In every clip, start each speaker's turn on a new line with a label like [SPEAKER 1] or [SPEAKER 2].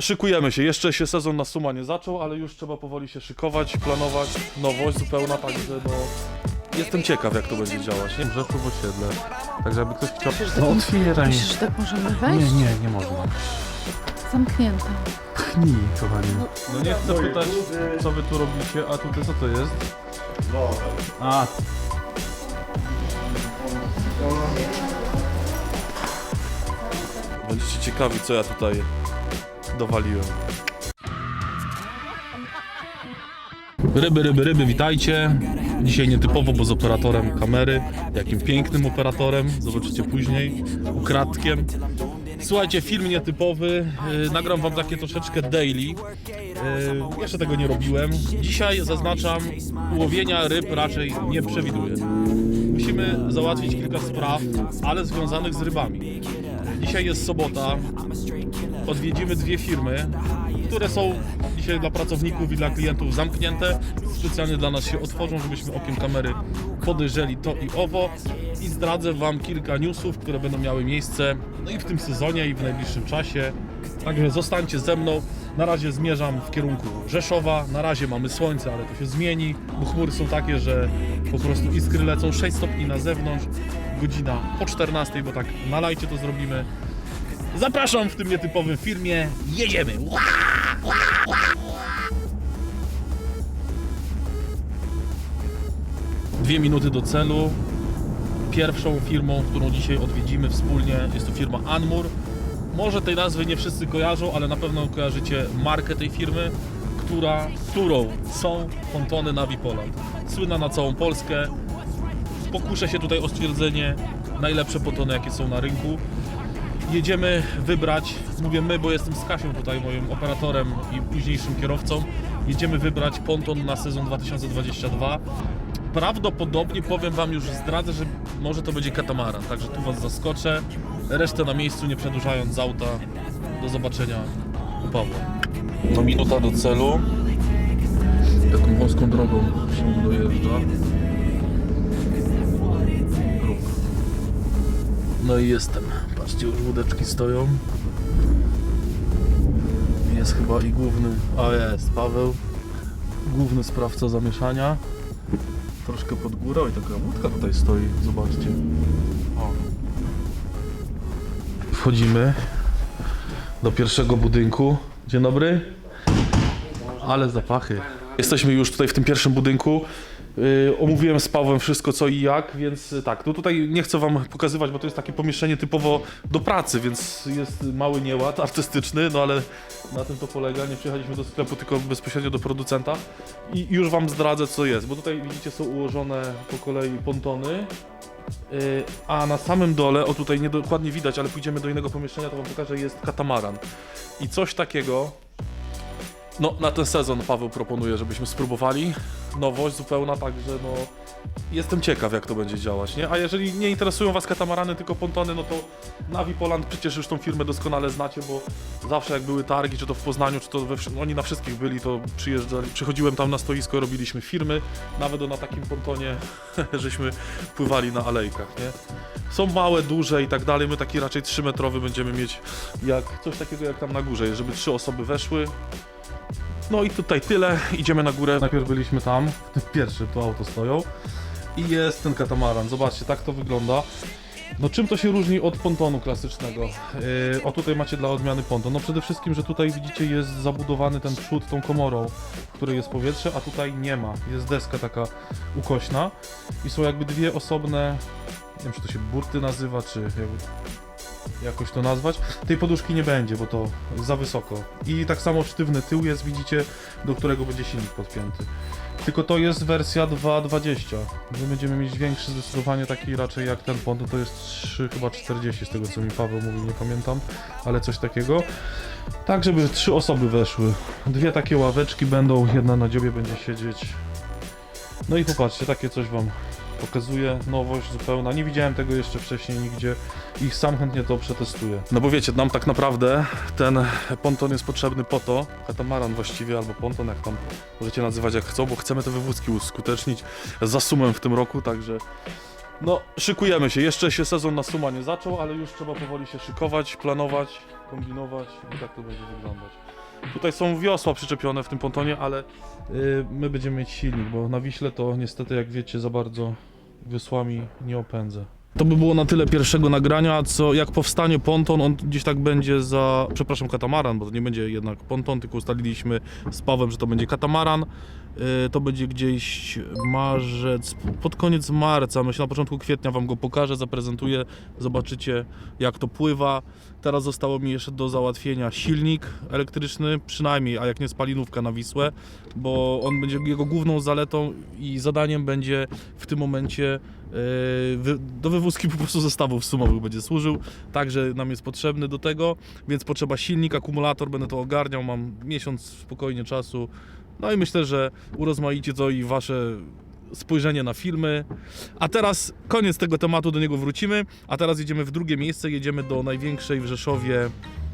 [SPEAKER 1] Szykujemy się. Jeszcze się sezon na Suma nie zaczął, ale już trzeba powoli się szykować, planować. Nowość zupełna, także no... Jestem ciekaw, jak to będzie działać, nie?
[SPEAKER 2] Rzeczów osiedle. Także jakby ktoś chciał... No
[SPEAKER 3] tak-
[SPEAKER 2] otwieraj.
[SPEAKER 3] Myślisz, że tak możemy
[SPEAKER 2] Nie,
[SPEAKER 3] wejść?
[SPEAKER 2] nie, nie można.
[SPEAKER 3] Zamknięte.
[SPEAKER 2] Pchnij, kochani.
[SPEAKER 1] No nie chcę pytać, co wy tu robicie, a tutaj co to jest? A, Będziecie ciekawi, co ja tutaj dowaliłem. Ryby, ryby, ryby, witajcie. Dzisiaj nietypowo, bo z operatorem kamery. Jakim pięknym operatorem, zobaczycie później. Ukradkiem. Słuchajcie, film nietypowy. Yy, nagram wam takie troszeczkę daily. Yy, jeszcze tego nie robiłem. Dzisiaj zaznaczam, łowienia ryb raczej nie przewiduję. Musimy załatwić kilka spraw, ale związanych z rybami. Dzisiaj jest sobota. Odwiedzimy dwie firmy, które są dzisiaj dla pracowników i dla klientów zamknięte. Specjalnie dla nas się otworzą, żebyśmy okiem kamery podejrzeli to i owo. I zdradzę Wam kilka newsów, które będą miały miejsce no i w tym sezonie, i w najbliższym czasie. Także zostańcie ze mną. Na razie zmierzam w kierunku Rzeszowa. Na razie mamy słońce, ale to się zmieni, bo chmury są takie, że po prostu iskry lecą 6 stopni na zewnątrz. Godzina po 14, bo tak na lajcie to zrobimy. Zapraszam w tym nietypowym filmie. Jedziemy! Dwie minuty do celu. Pierwszą firmą, którą dzisiaj odwiedzimy wspólnie, jest to firma Anmur. Może tej nazwy nie wszyscy kojarzą, ale na pewno kojarzycie markę tej firmy, która, którą są pontony Navi Poland. Słynna na całą Polskę. Pokuszę się tutaj o stwierdzenie najlepsze pontony, jakie są na rynku jedziemy wybrać, mówię my, bo jestem z Kasią tutaj, moim operatorem i późniejszym kierowcą, jedziemy wybrać ponton na sezon 2022. Prawdopodobnie powiem Wam już, zdradzę, że może to będzie katamaran, także tu Was zaskoczę. Resztę na miejscu, nie przedłużając z auta. Do zobaczenia u Pawła. No minuta do celu. Taką wąską drogą się dojeżdża. No i jestem. Patrzcie, już łódeczki stoją. Jest chyba i główny, a jest, Paweł. Główny sprawca zamieszania. Troszkę pod górę i taka łódka tutaj stoi, zobaczcie. O. Wchodzimy do pierwszego budynku. Dzień dobry. Ale zapachy. Jesteśmy już tutaj w tym pierwszym budynku. Yy, omówiłem z Pawłem wszystko co i jak, więc y, tak, no tutaj nie chcę wam pokazywać, bo to jest takie pomieszczenie typowo do pracy, więc jest mały nieład artystyczny, no ale na tym to polega. Nie przyjechaliśmy do sklepu, tylko bezpośrednio do producenta i już wam zdradzę co jest, bo tutaj widzicie są ułożone po kolei pontony. Yy, a na samym dole, o tutaj niedokładnie widać, ale pójdziemy do innego pomieszczenia, to wam pokażę, jest katamaran. I coś takiego, no, na ten sezon Paweł proponuje, żebyśmy spróbowali. Nowość zupełna, także no. Jestem ciekaw, jak to będzie działać, nie? A jeżeli nie interesują Was katamarany, tylko pontony, no to Navi Poland przecież już tą firmę doskonale znacie, bo zawsze jak były targi, czy to w Poznaniu, czy to we, oni na wszystkich byli, to przyjeżdżali, przychodziłem tam na stoisko, robiliśmy firmy, nawet na takim pontonie, żeśmy pływali na alejkach, nie? Są małe, duże i tak dalej, my taki raczej 3-metrowy będziemy mieć, jak coś takiego jak tam na górze, żeby trzy osoby weszły, no i tutaj tyle, idziemy na górę. Najpierw byliśmy tam, w tu auto stoją i jest ten katamaran. Zobaczcie, tak to wygląda. No czym to się różni od pontonu klasycznego? Yy, o tutaj macie dla odmiany ponton. No przede wszystkim, że tutaj widzicie jest zabudowany ten przód tą komorą, w której jest powietrze, a tutaj nie ma. Jest deska taka ukośna i są jakby dwie osobne, nie wiem czy to się burty nazywa, czy jakby jakoś to nazwać. Tej poduszki nie będzie, bo to za wysoko. I tak samo sztywny tył jest, widzicie, do którego będzie silnik podpięty. Tylko to jest wersja 2.20. My będziemy mieć większy zdecydowanie taki raczej jak ten ponton, to jest 3 chyba 40 z tego co mi Paweł mówił, nie pamiętam, ale coś takiego. Tak, żeby trzy osoby weszły. Dwie takie ławeczki będą, jedna na dziobie będzie siedzieć. No i popatrzcie, takie coś wam pokazuję, nowość zupełna. Nie widziałem tego jeszcze wcześniej nigdzie i sam chętnie to przetestuję. No bo wiecie, nam tak naprawdę ten ponton jest potrzebny po to, katamaran właściwie, albo ponton, jak tam możecie nazywać jak chcą, bo chcemy te wywózki uskutecznić za sumem w tym roku, także no szykujemy się. Jeszcze się sezon na suma nie zaczął, ale już trzeba powoli się szykować, planować, kombinować i tak to będzie wyglądać. Tutaj są wiosła przyczepione w tym pontonie, ale y, my będziemy mieć silnik, bo na Wiśle to niestety, jak wiecie, za bardzo wiosłami nie opędzę. To by było na tyle pierwszego nagrania, co jak powstanie ponton, on gdzieś tak będzie za, przepraszam, katamaran, bo to nie będzie jednak ponton, tylko ustaliliśmy z Pawłem, że to będzie katamaran. Y, To będzie gdzieś marzec, pod koniec marca, myślę na początku kwietnia wam go pokażę, zaprezentuję, zobaczycie jak to pływa. Teraz zostało mi jeszcze do załatwienia silnik elektryczny, przynajmniej, a jak nie spalinówka na Wisłę, bo on będzie jego główną zaletą i zadaniem będzie w tym momencie wy, do wywózki po prostu zestawów sumowych będzie służył, także nam jest potrzebny do tego, więc potrzeba silnik, akumulator, będę to ogarniał, mam miesiąc spokojnie czasu, no i myślę, że urozmaicie to i wasze spojrzenie na filmy. A teraz koniec tego tematu, do niego wrócimy. A teraz jedziemy w drugie miejsce, jedziemy do największej w Rzeszowie,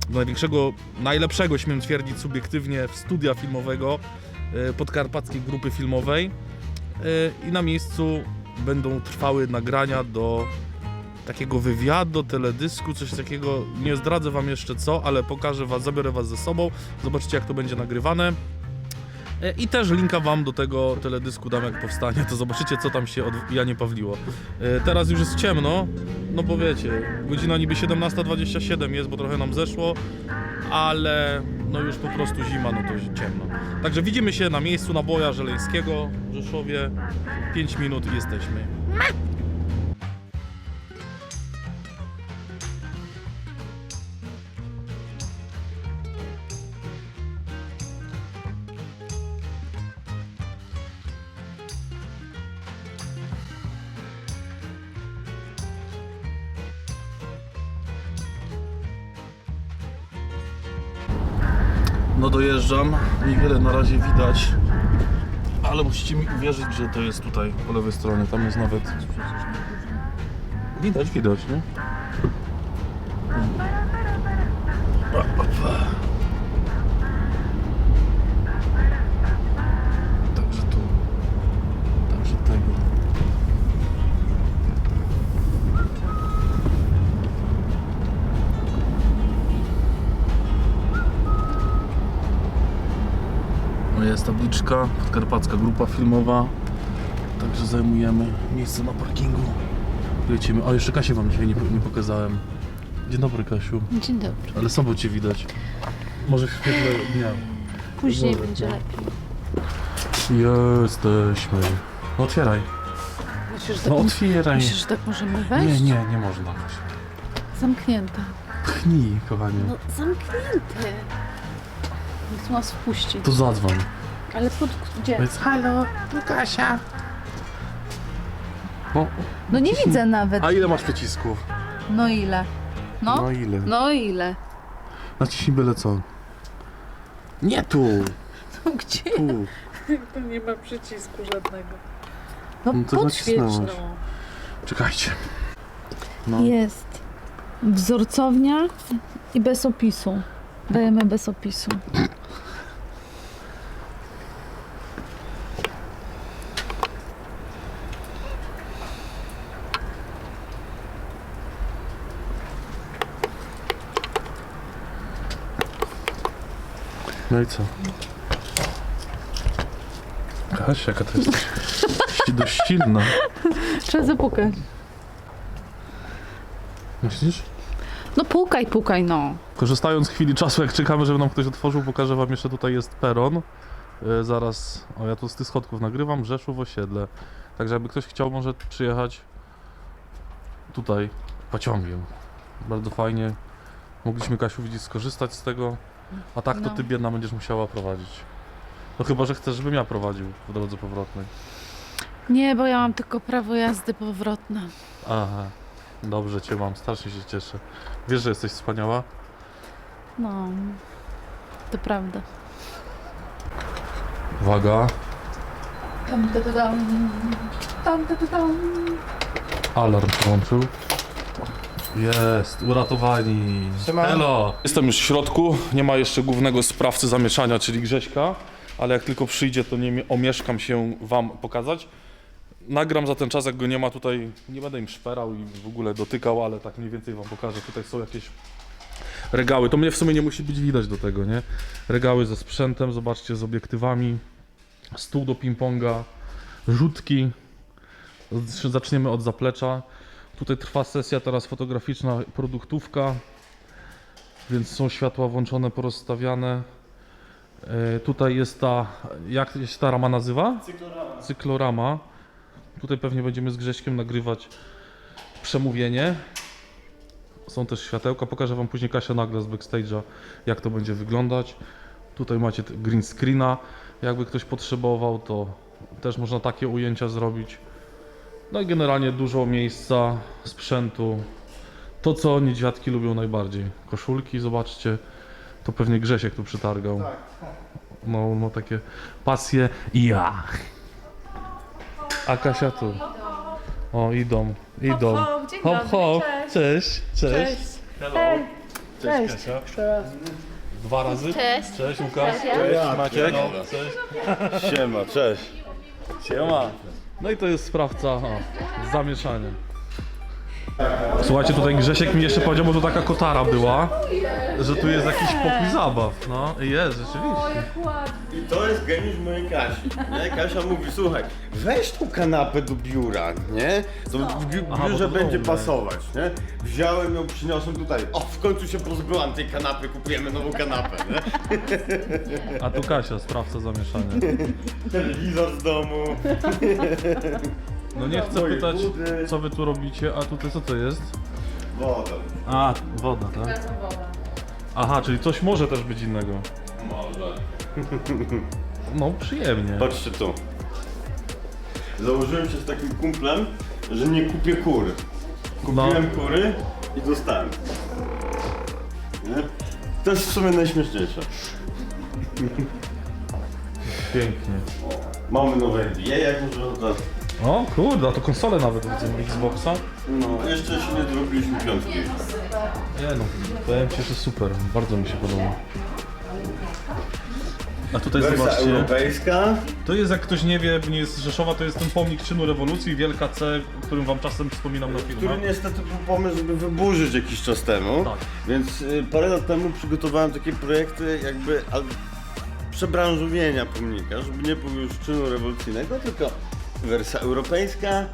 [SPEAKER 1] do największego, najlepszego, śmiem twierdzić subiektywnie, studia filmowego e, podkarpackiej grupy filmowej. E, I na miejscu będą trwały nagrania do takiego wywiadu, teledysku, coś takiego. Nie zdradzę wam jeszcze co, ale pokażę was, zabiorę was ze sobą. Zobaczycie jak to będzie nagrywane. E, I też linka wam do tego teledysku dam jak powstanie, to zobaczycie co tam się od Janie Pawliło. E, Teraz już jest ciemno, no bo wiecie, godzina niby 17.27 jest, bo trochę nam zeszło, ale no już po prostu zima, no to ciemno. Także widzimy się na miejscu naboja Żeleńskiego w Rzeszowie. 5 minut i jesteśmy. No dojeżdżam, niewiele na razie widać, ale musicie mi uwierzyć, że to jest tutaj po lewej stronie, tam jest nawet... Widać, widać, nie? Jest tabliczka, podkarpacka grupa filmowa. Także zajmujemy miejsce na parkingu. Lecimy. O, jeszcze Kasię wam dzisiaj nie, nie pokazałem. Dzień dobry, Kasiu.
[SPEAKER 3] Dzień dobry.
[SPEAKER 1] Ale słabo cię widać. Może w świetle dnia.
[SPEAKER 3] Później będzie lepiej.
[SPEAKER 1] Jesteśmy. No otwieraj.
[SPEAKER 3] Myślisz, że tak,
[SPEAKER 1] No otwieraj.
[SPEAKER 3] myślisz, że tak możemy
[SPEAKER 1] Nie,
[SPEAKER 3] wejść?
[SPEAKER 1] nie, nie można. Kasiu.
[SPEAKER 3] Zamknięte.
[SPEAKER 1] Pchnij, kochanie.
[SPEAKER 3] No zamknięte. Niech nas wpuści.
[SPEAKER 1] To zadzwoń.
[SPEAKER 3] Ale pod gdzie?
[SPEAKER 1] Powiedz,
[SPEAKER 3] Halo, tu Kasia.
[SPEAKER 1] No,
[SPEAKER 3] No nie widzę nawet.
[SPEAKER 1] a ile masz przycisków?
[SPEAKER 3] No ile? No?
[SPEAKER 1] No ile?
[SPEAKER 3] No ile?
[SPEAKER 1] Naciśnij byle co. Nie tu,
[SPEAKER 3] No gdzie?
[SPEAKER 1] tu.
[SPEAKER 3] Tu nie ma przycisku żadnego. No,
[SPEAKER 1] No to
[SPEAKER 3] no.
[SPEAKER 1] Czekajcie. No.
[SPEAKER 3] Jest wzorcownia i bez opisu. Dajemy bez opisu.
[SPEAKER 1] No i co? Kasia, jaka to jest dość silna.
[SPEAKER 3] Trzeba zapukać.
[SPEAKER 1] Myślisz?
[SPEAKER 3] No pukaj, pukaj no.
[SPEAKER 1] Korzystając z chwili czasu, jak czekamy, żeby nam ktoś otworzył, pokażę wam jeszcze tutaj jest peron. E, zaraz, o ja tu z tych schodków nagrywam, Rzeszów osiedle. Także jakby ktoś chciał może przyjechać tutaj pociągiem. Bardzo fajnie. Mogliśmy Kasiu widzieć skorzystać z tego. A tak to
[SPEAKER 3] No.
[SPEAKER 1] ty biedna będziesz musiała prowadzić. No chyba, że chcesz, żebym ja prowadził w drodze powrotnej.
[SPEAKER 3] Nie, bo ja mam tylko prawo jazdy powrotne.
[SPEAKER 1] Aha, dobrze cię mam, strasznie się cieszę. Wiesz, że jesteś wspaniała?
[SPEAKER 3] No, to prawda.
[SPEAKER 1] Uwaga,
[SPEAKER 3] Tam, tam, tam, tam, tam, tam.
[SPEAKER 1] alarm włączył. Jest, uratowani. Hello! Jestem już w środku, nie ma jeszcze głównego sprawcy zamieszania, czyli Grześka, ale jak tylko przyjdzie, to nie mie- omieszkam się wam pokazać. Nagram za ten czas, jak go nie ma tutaj, nie będę im szperał i w ogóle dotykał, ale tak mniej więcej wam pokażę. Tutaj są jakieś regały. To mnie w sumie nie musi być widać do tego, nie? Regały ze sprzętem, zobaczcie, z obiektywami, stół do ping-ponga, rzutki. Zaczniemy od zaplecza. Tutaj trwa sesja teraz fotograficzna, produktówka, więc są światła włączone, porozstawiane. E, tutaj jest ta, jak się ta rama nazywa? Cyklorama. Cyklorama. Tutaj pewnie będziemy z Grześkiem nagrywać przemówienie. Są też światełka, pokażę wam później Kasia nagle z backstage'a, jak to będzie wyglądać. Tutaj macie green screena, jakby ktoś potrzebował, to też można takie ujęcia zrobić. No i generalnie dużo miejsca, sprzętu. To, co niedźwiadki lubią najbardziej. Koszulki, zobaczcie. To pewnie Grzesiek tu przytargał. No, ma takie pasje i ja. A Kasia tu. O, idą, idą.
[SPEAKER 4] hop, dzień
[SPEAKER 1] hop,
[SPEAKER 4] dobry, cześć.
[SPEAKER 1] Cześć, cześć.
[SPEAKER 4] Cześć.
[SPEAKER 1] Hello.
[SPEAKER 4] Cześć.
[SPEAKER 1] Cześć, Kasia. Dwa razy?
[SPEAKER 4] Cześć.
[SPEAKER 1] Cześć, Łukasz.
[SPEAKER 4] Cześć.
[SPEAKER 5] Maciek?
[SPEAKER 1] Cześć.
[SPEAKER 5] Siema, cześć. Siema.
[SPEAKER 1] No i to jest sprawca o. Słuchajcie, tutaj Grzesiek mi jeszcze powiedział, bo to taka kotara była, że tu jest jakiś pokój zabaw. No, i jest, rzeczywiście.
[SPEAKER 5] I to jest geniusz mojej Kasi. Nie? Kasia mówi, słuchaj, weź tą kanapę do biura, nie? To w bi-
[SPEAKER 1] Aha, bo
[SPEAKER 5] biurze
[SPEAKER 1] to
[SPEAKER 5] będzie pasować, nie? Wziąłem ją, przyniosłem tutaj. O, w końcu się pozbyłam tej kanapy, kupujemy nową kanapę, nie?
[SPEAKER 1] A tu Kasia, sprawca zamieszania.
[SPEAKER 5] Telewizor z domu.
[SPEAKER 1] No nie chcę
[SPEAKER 5] Moje
[SPEAKER 1] pytać,
[SPEAKER 5] budy.
[SPEAKER 1] co wy tu robicie, a tutaj co to jest?
[SPEAKER 5] Woda.
[SPEAKER 1] A, woda, tak? Aha, czyli coś może też być innego.
[SPEAKER 5] Może.
[SPEAKER 1] No, przyjemnie.
[SPEAKER 5] Patrzcie tu. Założyłem się z takim kumplem, że nie kupię kury. Kupiłem kury i dostałem. Nie? To jest w sumie najśmieszniejsze.
[SPEAKER 1] Pięknie.
[SPEAKER 5] Mamy nowe NBA, jak może to...
[SPEAKER 1] O kurde, a to konsole nawet widzę, Xboxa.
[SPEAKER 5] No, jeszcze się nie zrobiliśmy piątki.
[SPEAKER 1] Nie no, powiem ci, że super, bardzo mi się podoba. A tutaj
[SPEAKER 5] Wersja
[SPEAKER 1] zobaczcie,
[SPEAKER 5] europejska.
[SPEAKER 1] to jest jak ktoś nie wie, nie jest z Rzeszowa, to jest ten pomnik czynu rewolucji, Wielka C, o którym wam czasem wspominam na
[SPEAKER 5] Który
[SPEAKER 1] filmach.
[SPEAKER 5] niestety był pomysł, żeby wyburzyć jakiś czas temu.
[SPEAKER 1] Tak.
[SPEAKER 5] Więc y, parę lat temu przygotowałem takie projekty jakby al, przebranżowienia pomnika, żeby nie było już czynu rewolucyjnego, tylko wersja europejska,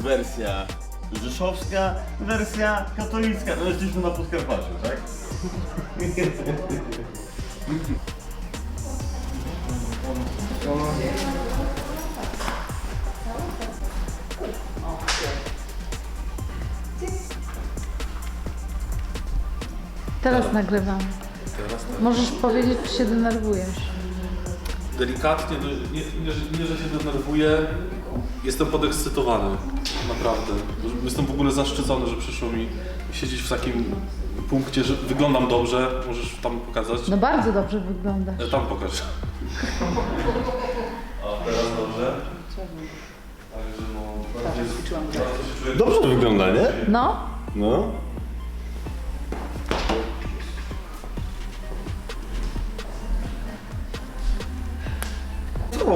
[SPEAKER 5] wersja rzeszowska, wersja katolicka. No jesteśmy na Podkarpaciu, tak?
[SPEAKER 3] Teraz nagrywamy. Możesz powiedzieć, czy się denerwujesz.
[SPEAKER 1] Delikatnie, no, nie, nie, nie, że się denerwuję, jestem podekscytowany, naprawdę. Jestem w ogóle zaszczycony, że przyszło mi siedzieć w takim punkcie, że wyglądam dobrze, możesz tam pokazać.
[SPEAKER 3] No bardzo dobrze wygląda.
[SPEAKER 1] E, Tam pokaż. A teraz dobrze? Także no, bardzo się czuję
[SPEAKER 5] Dobrze to wygląda, nie?
[SPEAKER 3] No,
[SPEAKER 5] No.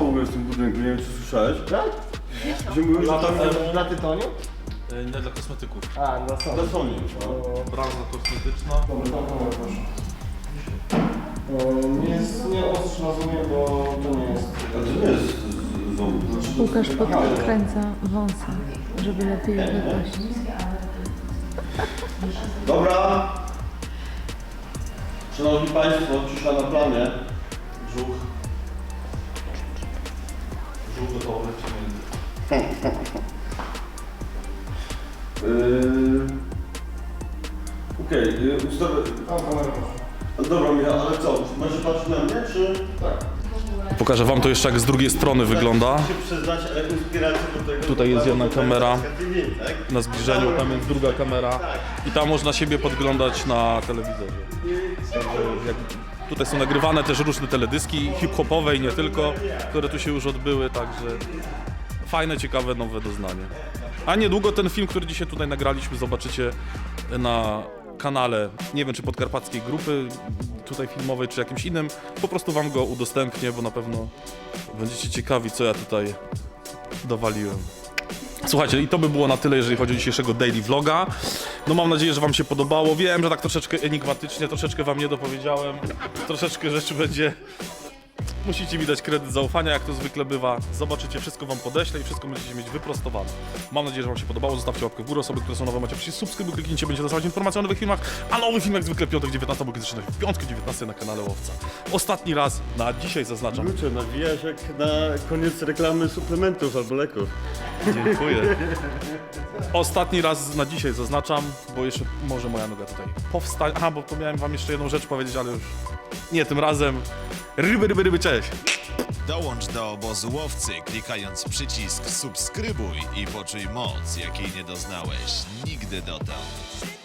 [SPEAKER 5] W ogóle w tym budynku? Nie wiem, czy słyszałeś? Tak? Że mówią, że tam
[SPEAKER 6] Na tytoniu?
[SPEAKER 1] E, Nie dla kosmetyków.
[SPEAKER 6] A, na są.
[SPEAKER 5] na Sony. No.
[SPEAKER 1] Branża kosmetyczna.
[SPEAKER 6] Nie jest, nie ostrz na zoomie, bo to nie jest.
[SPEAKER 5] A to nie jest z- z-.
[SPEAKER 3] Łukasz podkręca wąsa, żeby lepiej je wypaść.
[SPEAKER 5] Dobra. Szanowni Państwo, cisza na planie.
[SPEAKER 1] Brzuch. Brzuch gotowy, ciemnięty.
[SPEAKER 5] Yy... Okej, yy, ustawę...
[SPEAKER 6] Tam kamerę proszę.
[SPEAKER 5] A Dobra Michał, ale co? Masz patrzeć na mnie, czy...
[SPEAKER 1] Pokażę wam to jeszcze jak z drugiej strony wygląda.
[SPEAKER 5] Tak, się przyznać, ale inspirację do tego...
[SPEAKER 1] Tutaj jest jedna kamera.
[SPEAKER 5] Tak?
[SPEAKER 1] Na zbliżeniu tam jest druga kamera i tam można siebie podglądać na telewizorze. Także jak, tutaj są nagrywane też różne teledyski hip-hopowe i nie tylko, które tu się już odbyły, także fajne, ciekawe, nowe doznanie. A niedługo ten film, który dzisiaj tutaj nagraliśmy, zobaczycie na kanale, nie wiem czy podkarpackiej grupy tutaj filmowej, czy jakimś innym, po prostu wam go udostępnię, bo na pewno będziecie ciekawi, co ja tutaj dowaliłem. Słuchajcie, i to by było na tyle, jeżeli chodzi o dzisiejszego daily vloga. No mam nadzieję, że wam się podobało. Wiem, że tak troszeczkę enigmatycznie, troszeczkę wam nie dopowiedziałem. Troszeczkę rzeczy będzie... Musicie mi dać kredyt zaufania, jak to zwykle bywa. Zobaczycie, wszystko wam podeślę i wszystko będziecie mieć wyprostowane. Mam nadzieję, że wam się podobało. Zostawcie łapkę w górę. Osoby, które są nowe, macie przycisk subskrybuj, kliknijcie, będziecie dostawać informacje o nowych filmach. A nowy film jak zwykle piątek 19, bo kiedy zaczyna się w piątkę 19 na kanale Łowca. Ostatni raz na dzisiaj zaznaczam.
[SPEAKER 5] Lucze, nawijasz jak na koniec reklamy suplementów albo leków.
[SPEAKER 1] Dziękuję. Ostatni raz na dzisiaj zaznaczam, bo jeszcze może moja noga tutaj powstanie. Aha, bo to miałem wam jeszcze jedną rzecz powiedzieć, ale już nie tym razem. Ryby, ryby, ryby, cześć!
[SPEAKER 4] Dołącz do obozu łowcy klikając przycisk subskrybuj i poczuj moc, jakiej nie doznałeś nigdy dotąd.